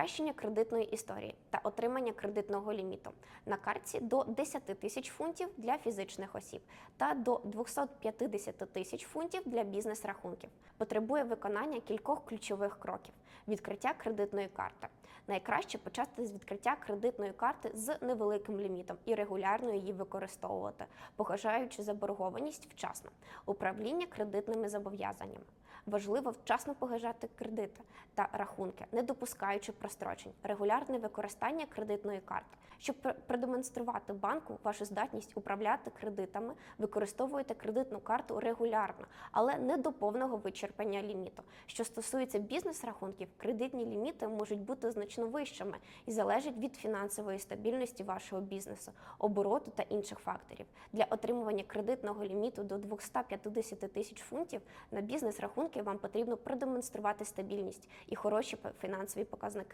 покращення кредитної історії та отримання кредитного ліміту на картці до 10 тисяч фунтів для фізичних осіб та до 250 тисяч фунтів для бізнес-рахунків. Потребує виконання кількох ключових кроків: відкриття кредитної карти. Найкраще почати з відкриття кредитної карти з невеликим лімітом і регулярно її використовувати, погашаючи заборгованість вчасно. Управління кредитними зобов'язаннями. Важливо вчасно погашати кредити та рахунки, не допускаючи прострочень, регулярне використання кредитної карти. Щоб продемонструвати банку вашу здатність управляти кредитами, використовуйте кредитну карту регулярно, але не до повного вичерпання ліміту. Що стосується бізнес-рахунків, кредитні ліміти можуть бути значно вищими і залежать від фінансової стабільності вашого бізнесу, обороту та інших факторів. Для отримування кредитного ліміту до 250 тисяч фунтів на бізнес-рахунки вам потрібно продемонструвати стабільність і хороші фінансові показники